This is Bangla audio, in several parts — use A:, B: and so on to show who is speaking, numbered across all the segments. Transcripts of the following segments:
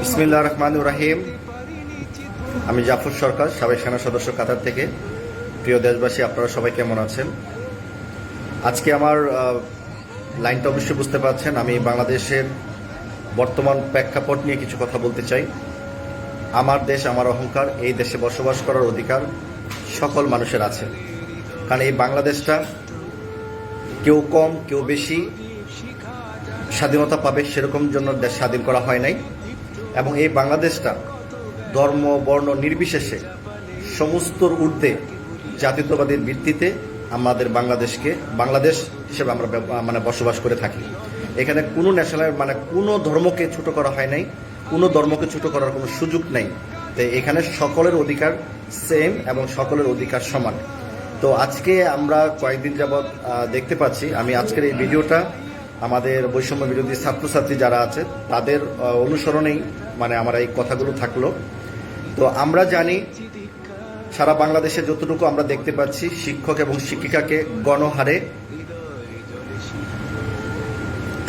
A: বিসমিল্লাহ রহমান রাহিম। আমি জাফর সরকার, সাবেক সেনা সদস্য কাতার থেকে। প্রিয় দেশবাসী, আপনারা সবাই কেমন আছেন? আজকে আমার লাইনটা অবশ্যই বুঝতে পারছেন। আমি বাংলাদেশের বর্তমান প্রেক্ষাপট নিয়ে কিছু কথা বলতে চাই। আমার দেশ, আমার অহংকার, এই দেশে বসবাস করার অধিকার সকল মানুষের আছে। কারণ এই বাংলাদেশটা কেউ কম, কেউ বেশি স্বাধীনতা পাবে সেরকম জন্য দেশ স্বাধীন করা হয় নাই। এবং এই বাংলাদেশটা ধর্ম, বর্ণ নির্বিশেষে সমস্তর ঊর্ধ্বে জাতীয়তাবাদের ভিত্তিতে আমাদের বাংলাদেশকে, বাংলাদেশ হিসেবে আমরা মানে বসবাস করে থাকি। এখানে কোনো ন্যাশনাল মানে কোনো ধর্মকে ছোট করা হয় নাই, কোনো ধর্মকে ছোট করার কোনো সুযোগ নেই। তো এখানে সকলের অধিকার সেম এবং সকলের অধিকার সমান। তো আজকে আমরা কয়েকদিন যাবৎ দেখতে পাচ্ছি, আমি আজকের এই ভিডিওটা আমাদের বৈষম্য বিরোধী ছাত্রছাত্রী যারা আছে, তাদের অনুসরণেই মানে আমার এই কথাগুলো থাকল। তো আমরা জানি সারা বাংলাদেশে যতটুকু আমরা দেখতে পাচ্ছি, শিক্ষক এবং শিক্ষিকাকে গণহারে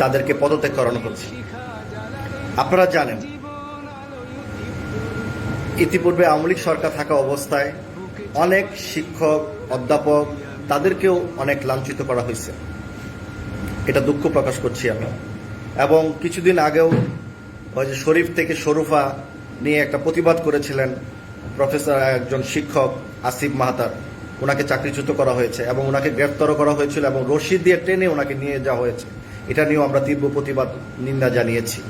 A: তাদেরকে পদত্যাগ করানো হচ্ছে। আপনারা জানেন, ইতিপূর্বে আওয়ামী লীগ সরকার থাকা অবস্থায় অনেক শিক্ষক, অধ্যাপক তাদেরকেও অনেক লাঞ্ছিত করা হয়েছে। এটা দুঃখ প্রকাশ করছি আমি এবং কিছুদিন আগেও যে শরীফ থেকে শরুফা নিয়ে একটা প্রতিবাদ করেছিলেন প্রফেসর একজন শিক্ষক আসিফ মাহাতার। ওনাকে চাকরিচ্যুত করা হয়েছে এবং ওনাকে গ্রেপ্তারও করা হয়েছিল এবং রশিদ দিয়ে ট্রেনে ওনাকে নিয়ে যাওয়া হয়েছে। এটা নিয়েও আমরা তীব্র প্রতিবাদ, নিন্দা জানিয়েছি।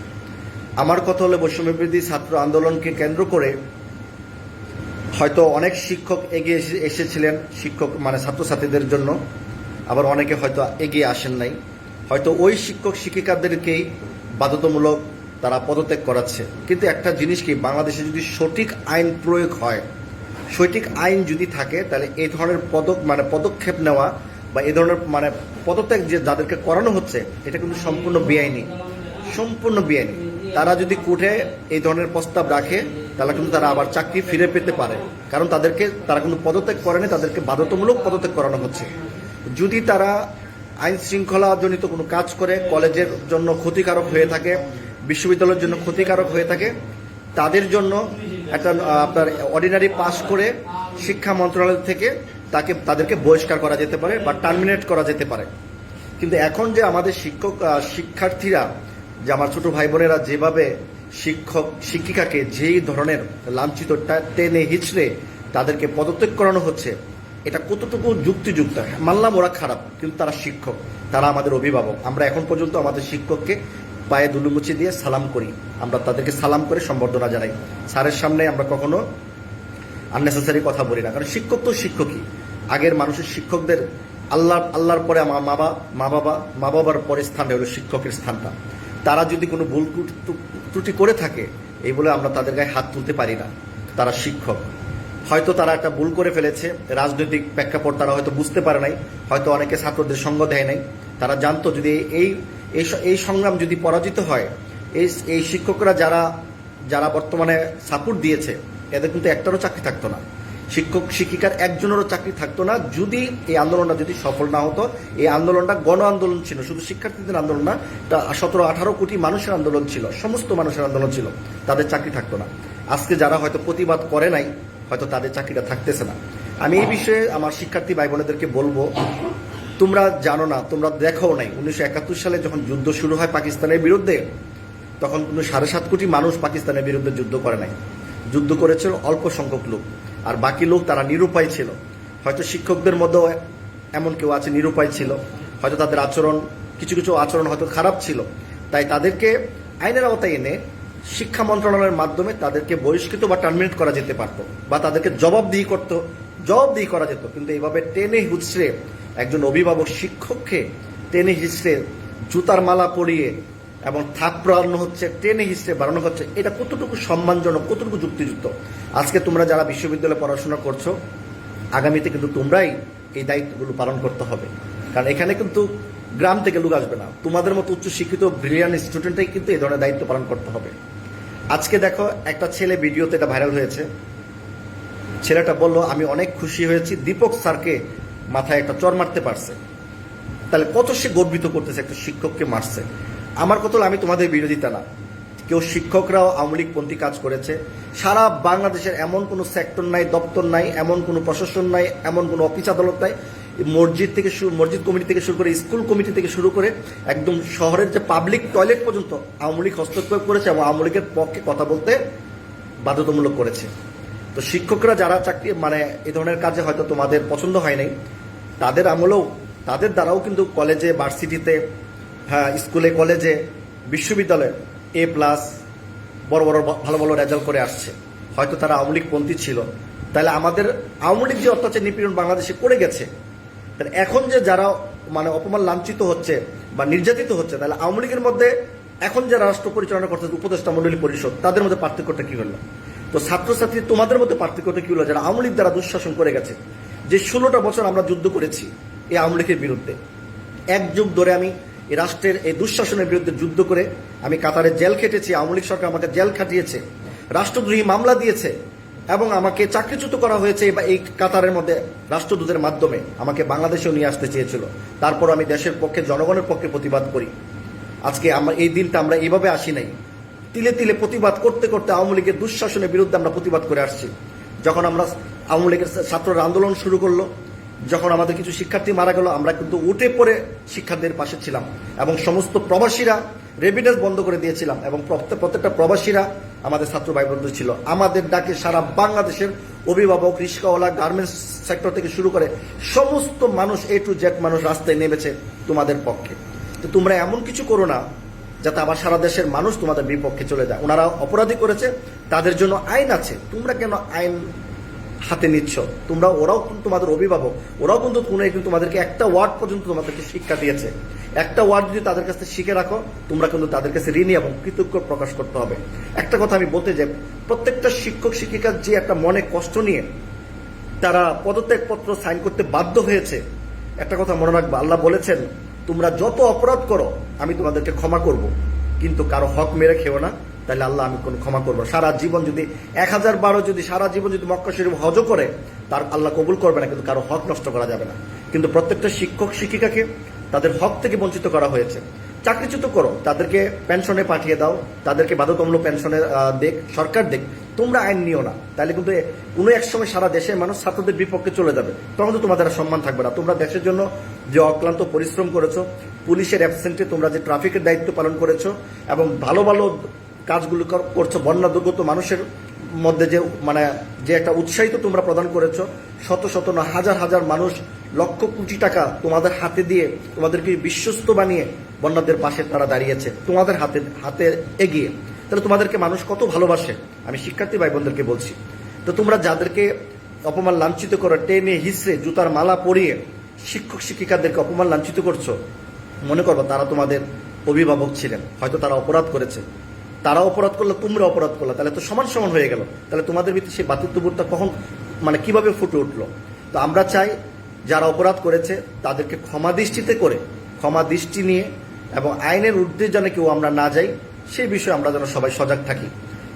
A: আমার কথা হলো বৈষম্যবিরোধী ছাত্র আন্দোলনকে কেন্দ্র করে হয়তো অনেক শিক্ষক এগিয়ে এসে- এসেছিলেন, শিক্ষক মানে ছাত্রছাত্রীদের জন্য। আবার অনেকে হয়তো এগিয়ে আসেন নাই। হয়তো ওই শিক্ষক শিক্ষিকাদেরকেই বাধ্যতামূলক তারা পদত্যাগ করাচ্ছে। কিন্তু একটা জিনিস কি, বাংলাদেশে যদি সঠিক আইন প্রয়োগ হয়, সঠিক আইন যদি থাকে, তাহলে এই ধরনের পদক মানে পদক্ষেপ নেওয়া বা এ ধরনের মানে পদত্যাগ যে যাদেরকে করানো হচ্ছে, এটা কিন্তু সম্পূর্ণ বেআইনি। সম্পূর্ণ বেআইনি। তারা যদি কোর্টে এই ধরনের প্রস্তাব রাখে, তাহলে কিন্তু তারা আবার চাকরি ফিরে পেতে পারে। কারণ তাদেরকে, তারা কিন্তু পদত্যাগ করেনি, তাদেরকে বাধ্যতামূলক পদত্যাগ করানো হচ্ছে। যদি তারা আইন শৃঙ্খলা জনিত কোনো কাজ করে কলেজের জন্য ক্ষতিকারক হয়ে থাকে, বিশ্ববিদ্যালয়ের জন্য ক্ষতিকারক হয়ে থাকে, তাদের জন্য একটা আপনার অর্ডিনারি পাস করে শিক্ষা মন্ত্রণালয় থেকে তাকে, তাদেরকে বহিষ্কার করা যেতে পারে বা টার্মিনেট করা যেতে পারে। কিন্তু এখন যে আমাদের শিক্ষক শিক্ষার্থীরা, যে আমার ছোট ভাই বোনেরা যেভাবে শিক্ষক, শিক্ষিকাকে যেই ধরনের লাঞ্ছিত টেনে হিচড়ে তাদেরকে পদত্যাগ করানো হচ্ছে এটা কতটুকু যুক্তিযুক্ত? মানলাম ওরা খারাপ, কিন্তু তারা শিক্ষক, তারা আমাদের অভিভাবক। আমরা এখন পর্যন্ত আমাদের শিক্ষককে পায়ে দুলুমুচি দিয়ে সালাম করি। আমরা তাদেরকে সালাম করে সম্বর্ধনা জানাই। স্যারের সামনে আমরা কখনো আননেসেসারি কথা বলি না, কারণ শিক্ষক তো শিক্ষকই। আগের মানুষের শিক্ষকদের আল্লাহ, আল্লাহর পরে আমার মা বাবা মা বাবা, মা বাবার পরে স্থানটা হলো শিক্ষকের স্থানটা। তারা যদি কোনো ভুল ত্রুটি- করে থাকে, এই বলে আমরা তাদের গায়ে হাত তুলতে পারি না। তারা শিক্ষক। হয়তো তারা একটা ভুল করে ফেলেছে, রাজনৈতিক প্রেক্ষাপট তারা হয়তো বুঝতে পারে নাই, হয়তো অনেকে ছাত্রদের সঙ্গ দেয় নাই। তারা জানতো যদি এই এই সংগ্রাম যদি পরাজিত হয়, এই এই শিক্ষকরা যারা যারা বর্তমানে সাপোর্ট দিয়েছে, এদের কিন্তু একটারও চাকরি থাকতো না। শিক্ষক, শিক্ষিকার একজনেরও চাকরি থাকতো না। যদি এই আন্দোলনটা যদি সফল না হতো, এই আন্দোলনটা গণ আন্দোলন ছিল, শুধু শিক্ষার্থীদের আন্দোলন না এটা সতেরো, আঠারো কোটি মানুষের আন্দোলন ছিল, সমস্ত মানুষের আন্দোলন ছিল, তাদের চাকরি থাকতো না। আজকে যারা হয়তো প্রতিবাদ করে নাই হয়তো তাদের চাকরিটা থাকতেছে না। আমি এই বিষয়ে আমার শিক্ষার্থী ভাই বোনেদেরকে বলব, তোমরা জানো না, তোমরা দেখো নাই, উনিশশো একাত্তর সালে যখন যুদ্ধ শুরু হয় পাকিস্তানের বিরুদ্ধে, তখন কিন্তু সাড়ে সাত কোটি মানুষ পাকিস্তানের বিরুদ্ধে যুদ্ধ করে নাই। যুদ্ধ করেছিল অল্প সংখ্যক লোক, আর বাকি লোক তারা নিরুপায় ছিল। হয়তো শিক্ষকদের মধ্যেও এমন কেউ আছে নিরুপায় ছিল। হয়তো তাদের আচরণ, কিছু কিছু আচরণ হয়তো খারাপ ছিল। তাই তাদেরকে আইনের আওতায় এনে শিক্ষা মন্ত্রণালয়ের মাধ্যমে তাদেরকে বহিষ্কৃত বা টার্মিনেট করা যেতে পারত বা তাদেরকে জবাবদিহি করত, জবাবদিহি করা যেত। কিন্তু এইভাবে টেনে হুচড়ে একজন অভিভাবক শিক্ষককে টেনে হিচড়ে জুতার মালা পরিয়ে এবং থাপ পড়ানো হচ্ছে, টেনে হিসেবে বাড়ানো হচ্ছে, এটা কতটুকু সম্মানজনক, কতটুকু যুক্তিযুক্ত? আজকে তোমরা যারা বিশ্ববিদ্যালয়ে পড়াশোনা করছ, আগামীতে কিন্তু তোমরাই এই দায়িত্বগুলো পালন করতে হবে। কারণ এখানে কিন্তু গ্রাম থেকে লোক আসবে না। তোমাদের মতো উচ্চ শিক্ষিত ব্রিলিয়ান স্টুডেন্টরাই কিন্তু এই ধরনের দায়িত্ব পালন করতে হবে। আজকে দেখো, একটা ছেলে ভিডিওতে এটা ভাইরাল হয়েছে। ছেলেটা বলল, আমি অনেক খুশি হয়েছি, দীপক স্যারকে মাথায় একটা চর মারতে পারছে। তাহলে কত সে গর্বিত করতেছে, একটা শিক্ষককে মারছে। আমার হলো, আমি তোমাদের বিরোধিতা না। কেউ শিক্ষকরাও আওয়ামী লীগপন্থী কাজ করেছে। সারা বাংলাদেশের এমন কোনো সেক্টর নাই, দপ্তর নাই, এমন কোনো প্রশাসন নাই, এমন কোনো অফিস আদালত নাই মসজিদ থেকে শুরু, মসজিদ কমিটি থেকে শুরু করে, স্কুল কমিটি থেকে শুরু করে একদম শহরের যে পাবলিক টয়লেট পর্যন্ত আওয়ামী লীগ হস্তক্ষেপ করেছে এবং আওয়ামী লীগের পক্ষে কথা বলতে বাধ্যতামূলক করেছে। তো শিক্ষকরা যারা চাকরি মানে এ ধরনের কাজে হয়তো তোমাদের পছন্দ হয় নাই, তাদের আমলেও, তাদের দ্বারাও কিন্তু কলেজে, ভার্সিটিতে হ্যাঁ স্কুলে, কলেজে, বিশ্ববিদ্যালয়ে এ প্লাস বড় বড়, ভালো ভালো রেজাল্ট করে আসছে। হয়তো তারা আওয়ামী লীগপন্থী ছিল। তাহলে আমাদের আওয়ামী লীগ যে অত্যাচার নিপীড়ন বাংলাদেশে করে গেছে তাহলে এখন যে যারা মানে অপমান লাঞ্ছিত হচ্ছে বা নির্যাতিত হচ্ছে, তাহলে আওয়ামী লীগের মধ্যে এখন যে রাষ্ট্র পরিচালনা করছে উপদেষ্টা মন্ডলী পরিষদ, তাদের মধ্যে পার্থক্যটা কি হলো? তো ছাত্রছাত্রী তোমাদের মধ্যে পার্থক্যটা কি হলো? যারা আওয়ামী লীগ দ্বারা দুঃশাসন করে গেছে, যে ষোলোটা বছর আমরা যুদ্ধ করেছি এই আওয়ামী লীগের বিরুদ্ধে, এক যুগ ধরে আমি এই রাষ্ট্রের এই দুঃশাসনের বিরুদ্ধে যুদ্ধ করে আমি কাতারে জেল খেটেছি, আওয়ামী লীগ সরকার আমাকে জেল খাটিয়েছে, রাষ্ট্রদ্রোহী মামলা দিয়েছে এবং আমাকে চাকরিচ্যুত করা হয়েছে বা এই কাতারের মধ্যে রাষ্ট্রদূতের মাধ্যমে আমাকে বাংলাদেশেও নিয়ে আসতে চেয়েছিল। তারপর আমি দেশের পক্ষে, জনগণের পক্ষে প্রতিবাদ করি। আজকে আমার, এই দিনটা আমরা এইভাবে আসি নাই। তিলে তিলে প্রতিবাদ করতে করতে আওয়ামী লীগের দুঃশাসনের বিরুদ্ধে আমরা প্রতিবাদ করে আসছি। যখন আমরা আওয়ামী লীগের ছাত্ররা আন্দোলন শুরু করল যখন আমাদের কিছু শিক্ষার্থী মারা গেল, আমরা কিন্তু উঠে পড়ে শিক্ষার্থীদের পাশে ছিলাম এবং সমস্ত প্রবাসীরা রেভিডেন্স বন্ধ করে দিয়েছিলাম এবং প্রত্যেক, প্রত্যেকটা প্রবাসীরা আমাদের ছাত্র ভাই বন্ধু ছিল। আমাদের ডাকে সারা বাংলাদেশের অভিভাবক, রিক্সাওয়ালা গার্মেন্টস সেক্টর থেকে শুরু করে সমস্ত মানুষ এ টু জেড মানুষ রাস্তায় নেমেছে তোমাদের পক্ষে। তো তোমরা এমন কিছু করো না যাতে আবার সারা দেশের মানুষ তোমাদের বিপক্ষে চলে যায়। ওনারা অপরাধী করেছে, তাদের জন্য আইন আছে। তোমরা কেন আইন হাতে নিচ্ছ। তোমরা ওরাও কিন্তু তোমাদের অভিভাবক, ওরাও কিন্তু কোনো একদিন তোমাদেরকে একটা ওয়ার্ড পর্যন্ত তোমাদেরকে শিক্ষা দিয়েছে। একটা ওয়ার্ড যদি তাদের কাছে শিখে রাখো, তোমরা কিন্তু তাদের কাছে ঋণী এবং কৃতজ্ঞ প্রকাশ করতে হবে। একটা কথা আমি বলতে চাই, প্রত্যেকটা শিক্ষক শিক্ষিকার যে একটা মনে কষ্ট নিয়ে তারা পদত্যাগপত্র সাইন করতে বাধ্য হয়েছে, একটা কথা মনে রাখবা, আল্লাহ বলেছেন, তোমরা যত অপরাধ করো, আমি তোমাদেরকে ক্ষমা করব। কিন্তু কারও হক মেরে খেও না। তাহলে আল্লাহ আমি কোনো ক্ষমা করব সারা জীবন যদি, এক হাজার বারো যদি, সারা জীবন যদি মক্কা শরীফ হজ করে, তার আল্লাহ কবুল করবে না, কিন্তু কারও হক নষ্ট করা যাবে না। কিন্তু প্রত্যেকটা শিক্ষক, শিক্ষিকাকে তাদের হক থেকে বঞ্চিত করা হয়েছে। চাকরিচ্যুত করো, তাদেরকে পেনশনে পাঠিয়ে দাও, তাদেরকে বাধ্যতামূলক পেনশনে দেখ, সরকার দেখ, তোমরা আইন নিও না। তাহলে কিন্তু কোনো এক সময় সারা দেশের মানুষ ছাত্রদের বিপক্ষে চলে যাবে। তখন তো তোমাদের সম্মান থাকবে না। তোমরা দেশের জন্য যে অক্লান্ত পরিশ্রম করেছ, পুলিশের অ্যাবসেন্টে তোমরা যে ট্রাফিকের দায়িত্ব পালন করেছ, এবং ভালো ভালো কাজগুলো কর- করছ বন্যা দুর্গত মানুষের মধ্যে যে মানে যে একটা উৎসাহিত তোমরা প্রদান করেছ, শত শত না, হাজার হাজার মানুষ লক্ষ কোটি টাকা তোমাদের হাতে দিয়ে তোমাদেরকে বিশ্বস্ত বানিয়ে বন্যাদের পাশে তারা দাঁড়িয়েছে, তোমাদের হাতে হাতে এগিয়ে। তাহলে তোমাদেরকে মানুষ কত ভালোবাসে? আমি শিক্ষার্থী ভাই বোনদেরকে বলছি। তো তোমরা যাদেরকে অপমান লাঞ্ছিত করো, টেনে, হিসড়ে, জুতার মালা পরিয়ে শিক্ষক শিক্ষিকাদেরকে অপমান লাঞ্ছিত করছ, মনে করব তারা তোমাদের অভিভাবক ছিলেন, হয়তো তারা অপরাধ করেছে। তারা অপরাধ করল, তোমরা অপরাধ করল। তাহলে তো সমান সমান হয়ে গেল। তাহলে তোমাদের ভিতরে সেই বাতিত্ববোধটা কখন মানে কীভাবে ফুটে উঠল? তো আমরা চাই যারা অপরাধ করেছে, তাদেরকে ক্ষমা দৃষ্টিতে করে, ক্ষমা দৃষ্টি নিয়ে এবং আইনের ঊর্ধ্বে যেন কেউ আমরা না যাই, সেই বিষয়ে আমরা যেন সবাই সজাগ থাকি।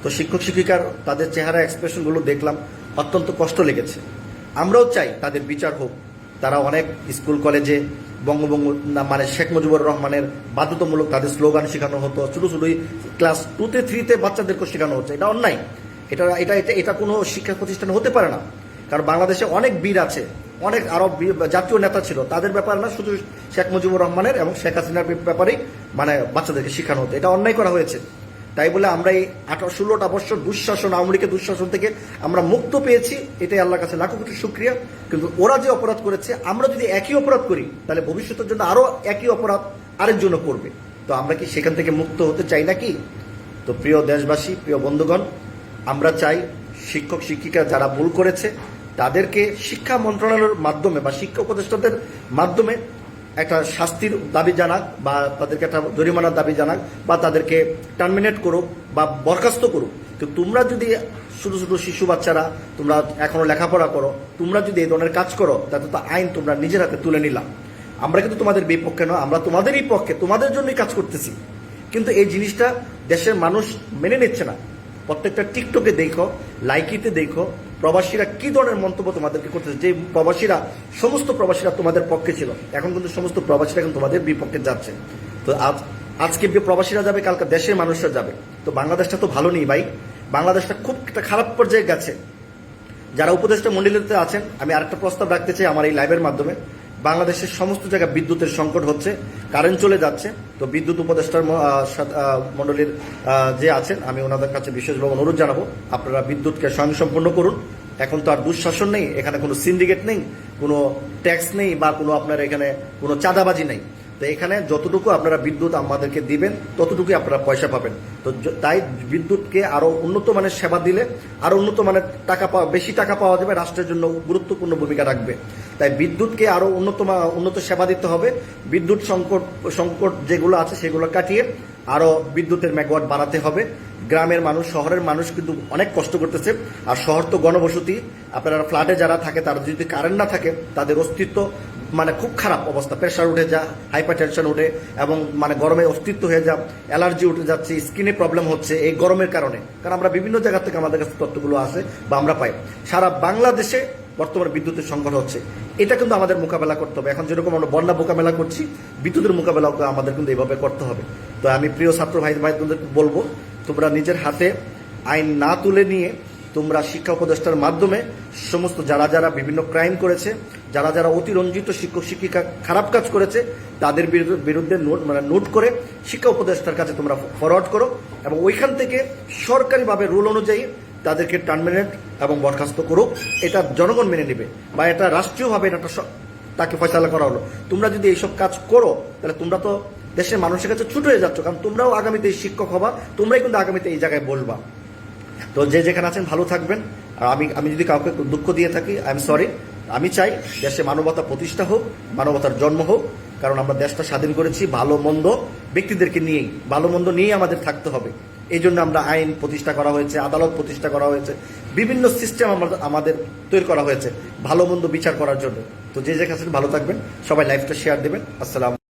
A: তো শিক্ষক, শিক্ষিকার তাদের চেহারা এক্সপ্রেশনগুলো দেখলাম, অত্যন্ত কষ্ট লেগেছে। আমরাও চাই তাদের বিচার হোক। তারা অনেক স্কুল, কলেজে বঙ্গবঙ্গু মানে শেখ মুজিবুর রহমানের বাধ্যতামূলক তাদের স্লোগান শেখানো হতো ছোট ছোট ক্লাস টুতে থ্রিতে বাচ্চাদেরকে শেখানো হচ্ছে। এটা অন্যায়। এটা এটা এটা এটা কোনো শিক্ষা প্রতিষ্ঠান হতে পারে না। কারণ বাংলাদেশে অনেক বীর আছে, অনেক আরও বীর- জাতীয় নেতা ছিল। তাদের ব্যাপারে না, শুধু শেখ মুজিবুর রহমানের এবং শেখ হাসিনার ব্যাপারেই মানে বাচ্চাদেরকে শেখানো হতো। এটা অন্যায় করা হয়েছে। তাই বলে আমরা এই আঠারো ষোলোটা বছর দুঃশাসন, আওয়ামী লীগের দুঃশাসন থেকে আমরা মুক্ত পেয়েছি, এটাই আল্লাহর কাছে লাখো কোটি শুক্রিয়া। কিন্তু ওরা যে অপরাধ করেছে, আমরা যদি একই অপরাধ করি, তাহলে ভবিষ্যতের জন্য আরও একই অপরাধ আরেকজন করবে। তো আমরা কি সেখান থেকে মুক্ত হতে চাই নাকি? তো প্রিয় দেশবাসী, প্রিয় বন্ধুগণ, আমরা চাই শিক্ষক, শিক্ষিকা যারা ভুল করেছে, তাদেরকে শিক্ষা মন্ত্রণালয়ের মাধ্যমে বা শিক্ষা উপদেষ্টাদের মাধ্যমে একটা শাস্তির দাবি জানাক বা তাদেরকে একটা জরিমানার দাবি জানাক বা তাদেরকে টার্মিনেট করুক বা বরখাস্ত করুক। তো তোমরা যদি ছোটো ছোটো শিশু বাচ্চারা তোমরা এখনও লেখাপড়া করো, তোমরা যদি এই ধরনের কাজ করো, তাতে তো আইন তোমরা নিজের হাতে তুলে নিলাম আমরা কিন্তু তোমাদের বিপক্ষে নয়, আমরা তোমাদেরই পক্ষে, তোমাদের জন্যই কাজ করতেছি। কিন্তু এই জিনিসটা দেশের মানুষ মেনে নিচ্ছে না। প্রত্যেকটা টিকটকে দেখো, লাইকিতে দেখো প্রবাসীরা কি ধরনের মন্তব্য তোমাদেরকে করতেছে যে প্রবাসীরা, সমস্ত প্রবাসীরা তোমাদের পক্ষে ছিল। এখন কিন্তু সমস্ত প্রবাসীরা এখন তোমাদের বিপক্ষে যাচ্ছে। তো আজ, আজকে প্রবাসীরা যাবে, কালকে দেশের মানুষরা যাবে। তো বাংলাদেশটা তো ভালো নেই ভাই। বাংলাদেশটা খুব একটা খারাপ পর্যায়ে গেছে। যারা উপদেষ্টা মন্ডলীতে আছেন, আমি আরেকটা প্রস্তাব রাখতে চাই আমার এই লাইভের মাধ্যমে। বাংলাদেশের সমস্ত জায়গায় বিদ্যুতের সংকট হচ্ছে কারেন্ট চলে যাচ্ছে। তো বিদ্যুৎ উপদেষ্টার মণ্ডলীর যে আছেন, আমি ওনাদের কাছে বিশেষভাবে অনুরোধ জানাব, আপনারা বিদ্যুৎকে স্বয়ংসম্পন্ন করুন। এখন তো আর দুঃশাসন নেই, এখানে কোনো সিন্ডিকেট নেই, কোনো ট্যাক্স নেই বা কোনো আপনার এখানে কোনো চাঁদাবাজি নেই। তো এখানে যতটুকু আপনারা বিদ্যুৎ আমাদেরকে দিবেন, ততটুকুই আপনারা পয়সা পাবেন। তো তাই বিদ্যুৎকে আরও উন্নত মানের সেবা দিলে আরও উন্নত মানের টাকা পাওয়া, বেশি টাকা পাওয়া যাবে, রাষ্ট্রের জন্য গুরুত্বপূর্ণ ভূমিকা রাখবে। তাই বিদ্যুৎকে আরও উন্নত উন্নত সেবা দিতে হবে। বিদ্যুৎ সংকট সংকট যেগুলো আছে সেগুলো কাটিয়ে আরও বিদ্যুতের মেগাওয়াট বাড়াতে হবে। গ্রামের মানুষ, শহরের মানুষ কিন্তু অনেক কষ্ট করতেছে। আর শহর তো গণবসতি। আপনারা ফ্ল্যাটে যারা থাকে, তারা যদি কারেন্ট না থাকে, তাদের অস্তিত্ব মানে খুব খারাপ অবস্থা। প্রেশার উঠে যা হাইপার টেনশন উঠে, এবং মানে গরমে অস্তিত্ব হয়ে যা অ্যালার্জি উঠে যাচ্ছে স্কিনে প্রবলেম হচ্ছে এই গরমের কারণে। কারণ আমরা বিভিন্ন জায়গা থেকে আমাদের কাছে তথ্যগুলো আসে বা আমরা পাই। সারা বাংলাদেশে বর্তমানে বিদ্যুতের সংকট হচ্ছে। এটা কিন্তু আমাদের মোকাবেলা করতে হবে। এখন যেরকম আমরা বন্যা মোকাবেলা করছি, বিদ্যুতের মোকাবেলা আমাদের কিন্তু এইভাবে করতে হবে। তো আমি প্রিয় ছাত্র ভাই ভাইদের বলব, তোমরা নিজের হাতে আইন না তুলে নিয়ে তোমরা শিক্ষা উপদেষ্টার মাধ্যমে সমস্ত যারা যারা বিভিন্ন ক্রাইম করেছে, যারা যারা অতিরঞ্জিত শিক্ষক, শিক্ষিকা খারাপ কাজ করেছে, তাদের বিরুদ্ধে- নোট মানে নোট করে শিক্ষা উপদেষ্টার কাছে তোমরা ফরওয়ার্ড করো এবং ওইখান থেকে সরকারিভাবে রুল অনুযায়ী তাদেরকে টার্মিনেট এবং বরখাস্ত করুক এটা জনগণ মেনে নেবে বা এটা রাষ্ট্রীয়ভাবে এটা তাকে ফয়সালা করা হলো। তোমরা যদি এইসব কাজ করো, তাহলে তোমরা তো দেশের মানুষের কাছে ছুট হয়ে যাচ্ছ, কারণ তোমরাও আগামীতে শিক্ষক হবা, তোমরাই কিন্তু আগামীতে এই জায়গায় বলবা। তো যে যেখানে আছেন, ভালো থাকবেন। আর আমি আমি যদি কাউকে দুঃখ দিয়ে থাকি, আই এম সরি। আমি চাই দেশে মানবতা প্রতিষ্ঠা হোক, মানবতার জন্ম হোক, কারণ আমরা দেশটা স্বাধীন করেছি ভালো, মন্দ ব্যক্তিদেরকে নিয়েই। ভালো, মন্দ নিয়েই আমাদের থাকতে হবে। এই জন্য আমরা আইন প্রতিষ্ঠা করা হয়েছে, আদালত প্রতিষ্ঠা করা হয়েছে, বিভিন্ন সিস্টেম আমাদের তৈরি করা হয়েছে, ভালো, মন্দ বিচার করার জন্য। তো যে যেখানে ভালো থাকবেন। সবাই লাইফটা শেয়ার দেবেন। আসসালাম